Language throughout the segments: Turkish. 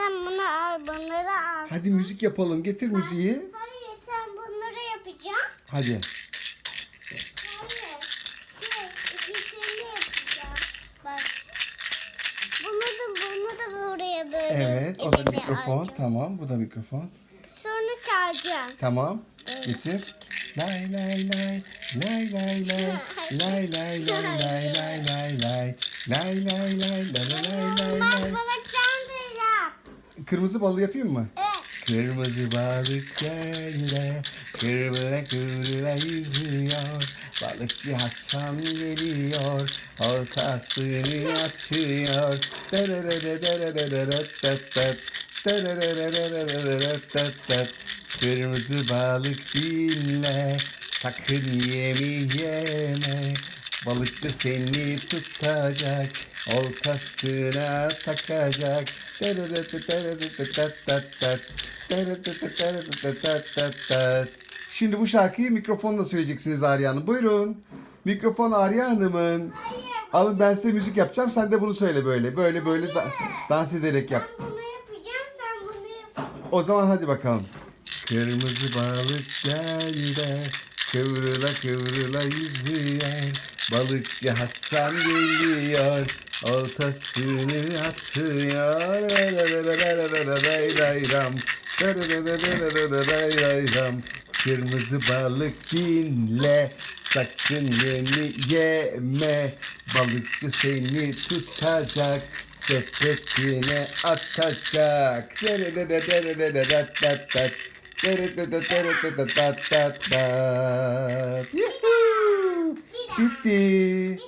al bunları al. Hadi müzik yapalım. Getir müziği. Hayır sen bunları yapacaksın. Hadi. Hayır. Şey, ikisini yapacağım. Bak. Bunu da bunu da buraya böyle. Evet. O da elime mikrofon. alacağım. Tamam. Bu da mikrofon. Sonra çalacağım. Tamam. Getir. Lay lay lay lay lay lay lay lay lay lay lay lay lay lay lay lay lay lay lay Bak lay bana. Kırmızı balı yapayım mı? Evet. Kırmızı balık gölde kıvrıla kıvrıla yüzüyor. Balıkçı Hasan geliyor, oltasını atıyor. Kırmızı balık dinle, sakın yemi yeme. Balıkçı seni tutacak, oltasına takacak. Şimdi bu şarkıyı mikrofonla söyleyeceksiniz Arya Hanım. Buyurun. Mikrofon Arya Hanım'ın. Alın ben size müzik yapacağım. Sen de bunu söyle böyle. Böyle böyle da- dans ederek yap. Ben bunu yapacağım sen bunu yapacaksın. O zaman hadi bakalım. Kırmızı balık gölde kıvrıla kıvrıla yüzüyor. Balıkçı Hasan geliyor. Oltasını atıyor. Kırmızı balık dinle. Sakın yemi yeme. Balıkçı seni tutacak. Sepetine atacak. Yuhuu! Bitti.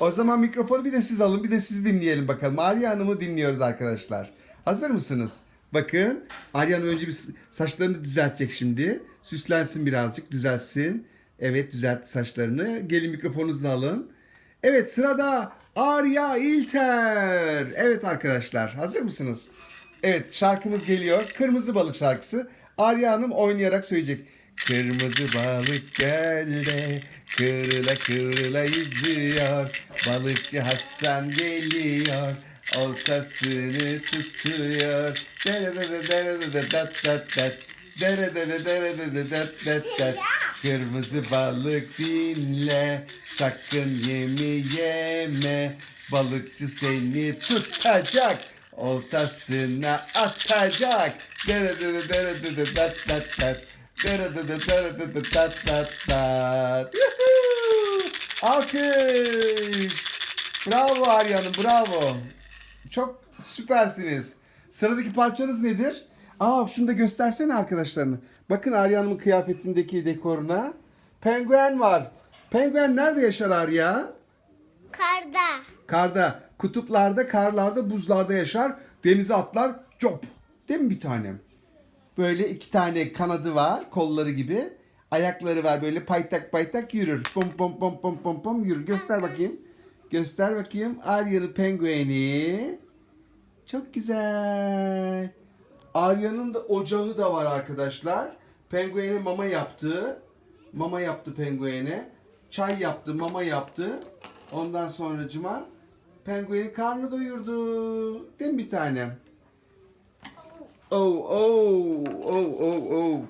O zaman mikrofonu bir de siz alın, bir de siz dinleyelim bakalım. Arya Hanım'ı dinliyoruz arkadaşlar. Hazır mısınız? Bakın, Arya Hanım önce bir saçlarını düzeltecek şimdi. Süslensin birazcık, düzelsin. Evet, düzeltti saçlarını. Gelin mikrofonunuzu alın. Evet, sırada Arya İlter. Evet arkadaşlar, hazır mısınız? Evet, şarkımız geliyor. Kırmızı Balık şarkısı. Arya Hanım oynayarak söyleyecek. Kırmızı balık gölde Kırıla kırıla yüzüyor Balıkçı Hasan geliyor Oltasını tutuyor Derede derede dat dat dat Derede derede dat dat dat Kırmızı balık dinle Sakın yemi yeme Balıkçı seni tutacak Oltasına atacak Derede derede dat dat dat Derede derede dat dat dat Alkış. Bravo Arya Hanım, bravo. Çok süpersiniz. Sıradaki parçanız nedir? Aa şunu da göstersene arkadaşlarına. Bakın Arya Hanım'ın kıyafetindeki dekoruna. Penguen var. Penguen nerede yaşar Arya? Karda. Karda, kutuplarda, karlarda, buzlarda yaşar. Denize atlar. Cop. Değil mi bir tanem? Böyle iki tane kanadı var, kolları gibi. Ayakları var böyle paytak paytak yürür. Pom pom pom pom pom pom yürür. Göster bakayım. Göster bakayım. Arya'nın pengueni. Çok güzel. Arya'nın da ocağı da var arkadaşlar. Penguene mama yaptı. Mama yaptı penguene. Çay yaptı, mama yaptı. Ondan sonracıma penguenin karnı doyurdu. Değil mi bir tanem? Oh oh oh oh oh.